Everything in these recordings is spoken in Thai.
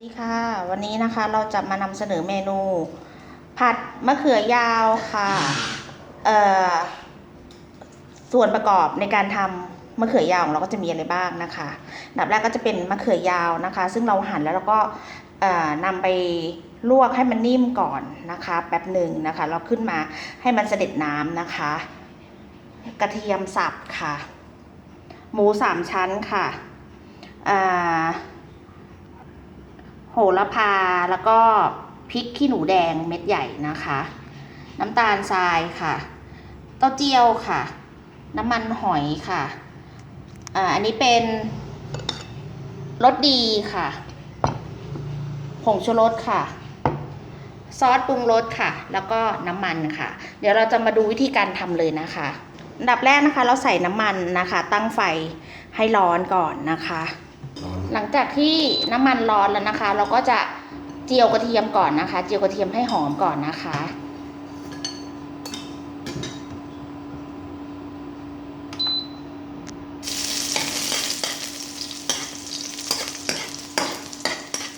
สวัสดีค่ะ วันนี้นะคะเราจะมานำเสนอเมนู ผัดมะเขือยาวค่ะเอ่อส่วนประกอบในการทำมะเขือยาวของเราก็จะมีอะไรบ้างนะคะดับแรกก็จะเป็นมะเขือยาวนะคะ ซึ่งเราหั่นแล้วเราก็เอ่อนำไปลวกให้มันนิ่มก่อนนะคะแป๊บหนึ่งนะคะ เราขึ้นมาให้มันเสด็จน้ำนะคะ กระเทียมสับค่ะ หมูสามชั้นค่ะอ่า หระพาแล้วก็พริกขี้หนูแดงเม็ดใหญ่นะคะ น้ำตาลทรายค่ะ เต้าเจี้ยวค่ะ น้ำมันหอยค่ะอ่าอันนี้เป็นรสดีค่ะ ผงชูรสค่ะ ซอสปรุงรสค่ะ แล้วก็น้ำมันค่ะ เดี๋ยวเราจะมาดูวิธีการทำเลยนะคะอันดับแรกนะคะ เราใส่น้ำมันนะคะ ตั้งไฟให้ร้อนก่อนนะคะ หลังจากที่น้ำมันร้อนแล้วนะคะ เราก็จะเจียวกระเทียมก่อนนะคะ เจียวกระเทียมให้หอมก่อนนะคะ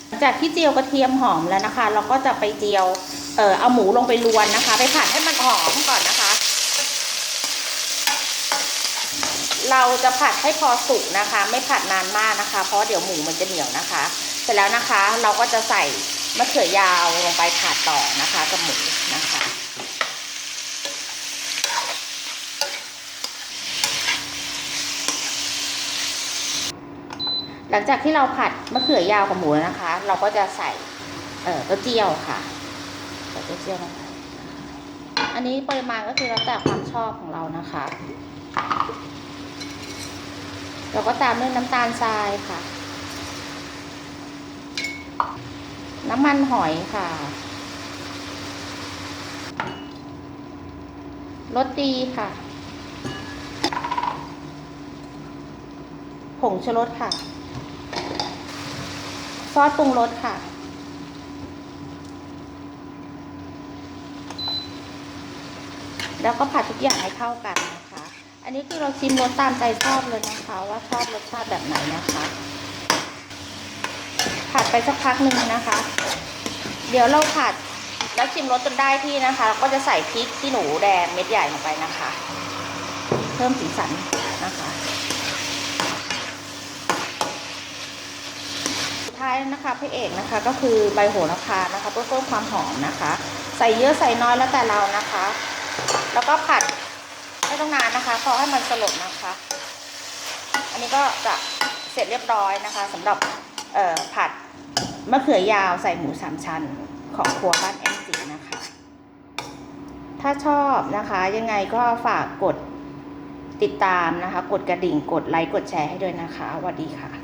หลังจากที่เจียวกระเทียมหอมแล้วนะคะ เราก็จะไปเจียวเอ่อเอาหมูลงไปรวนนะคะ ไปผัดให้มันหอมก่อนนะคะ เราจะผัดให้พอสุกนะคะ ไม่ผัดนานมากนะคะ เพราะเดี๋ยวหมูมันจะเหนียวนะคะ เสร็จแล้วนะคะเราก็จะใส่มะเขือยาวลงไปผัดต่อนะคะกับหมูนะคะ หลังจากที่เราผัดมะเขือยาวกับหมูแล้วนะคะ เราก็จะใส่เอ่อเต้าเจี้ยวค่ะใส่เต้าเจี้ยวลงไปอันนี้ปริมาณก็คือแล้วแต่ความชอบของเรานะคะ เราก็ตามด้วยน้ำตาลทรายค่ะ น้ำมันหอยค่ะรสดีค่ะ ผงชูรสค่ะ ซอสปรุงรสค่ะ แล้วก็ผัดทุกอย่างให้เข้ากันนะคะ อันนี้คือเราชิมรสตามใจชอบเลยนะคะ ว่าชอบรสชาติแบบไหนนะคะ ผัดไปสักพักหนึ่งนะคะ เดี๋ยวเราผัดแล้วชิมรสจนได้ที่นะคะเราก็จะใส่พริกที่หนูแดงเม็ดใหญ่ลงไปนะคะ เพิ่มสีสันนะคะสุดท้ายนะคะพระเอกนะคะก็คือใบโหระพานะคะเพื่อเพิ่มความหอมนะคะ ใส่เยอะใส่น้อยแล้วแต่เรานะคะ แล้วก็ผัด ไม่ต้องนานนะคะ พอให้มันสลดนะคะ อันนี้ก็จะเสร็จเรียบร้อยนะคะสำหรับเออผัดมะเขือยาวใส่หมูสามชั้นของครัวบ้านแอมจีนะคะ ถ้าชอบนะคะยังไงก็ฝากกดติดตามนะคะ กดกระดิ่งกดไลค์กดแชร์ให้ด้วยนะคะสวัสดีค่ะ